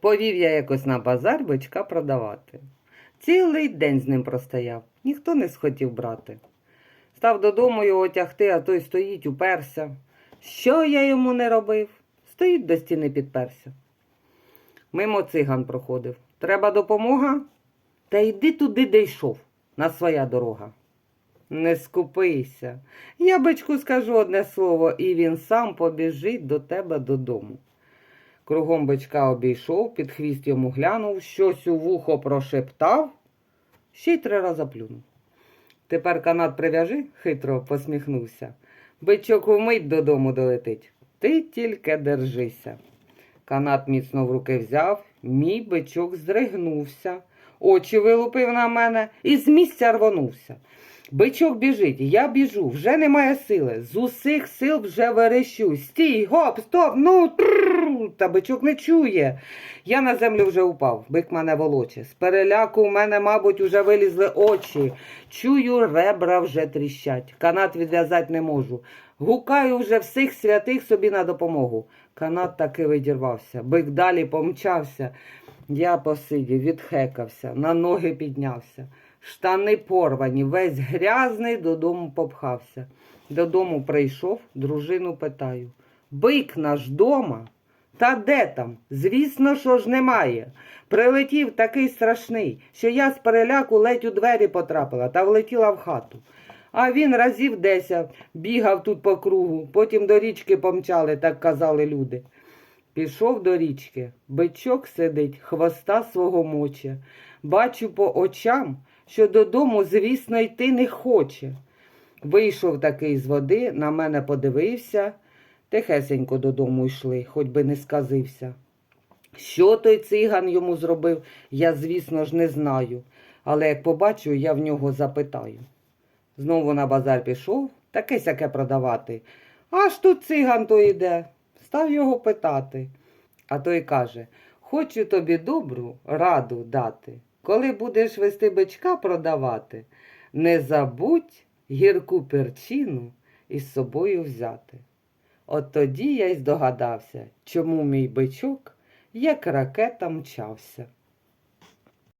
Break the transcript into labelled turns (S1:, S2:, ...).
S1: Повів я якось на базар бичка продавати. Цілий день з ним простояв, ніхто не схотів брати. Став додому його тягти, а той стоїть, уперся. Що я йому не робив? Стоїть до стіни підперся. Мимо циган проходив. Треба допомога? Та йди туди, де йшов, на своя дорога. Не скупися. Я бичку скажу одне слово, і він сам побіжить до тебе додому. Кругом бичка обійшов, під хвіст йому глянув, щось у вухо прошептав, ще й три рази плюнув. Тепер канат прив'яжи, хитро посміхнувся. Бичок умить додому долетить. Ти тільки держися. Канат міцно в руки взяв, мій бичок здригнувся, очі вилупив на мене і з місця рвонувся. Бичок біжить, я біжу, вже немає сили. З усіх сил вже верещу. Стій, гоп, стоп, ну трррр. та бичок не чує. Я на землю вже упав, бик мене волоче. З переляку в мене, мабуть, уже вилізли очі. Чую, ребра вже тріщать. Канат відв'язати не можу. Гукаю вже всіх святих собі на допомогу. Канат таки видірвався, бик далі помчався. Я посидів, відхекався, на ноги піднявся. Штани порвані, весь грязний, додому попхався. Додому прийшов, дружину питаю. Бик наш дома? Та де там? Звісно, що ж немає. Прилетів такий страшний, що я з переляку ледь у двері потрапила та влетіла в хату. А він разів десять бігав тут по кругу, потім до річки помчали, так казали люди. Пішов до річки, бичок сидить, хвоста свого моче. Бачу по очам, що додому, звісно, йти не хоче. Вийшов такий з води, на мене подивився, тихесенько додому йшли, хоч би не сказився. Що той циган йому зробив, я, звісно ж, не знаю, але як побачу, я в нього запитаю. Знову на базар пішов, таке сяке продавати. Аж тут циган то йде. Став його питати. А той каже: Хочу тобі добру раду дати. Коли будеш вести бичка продавати, не забудь гірку перчину із собою взяти. От тоді я й здогадався, чому мій бичок як ракета мчався.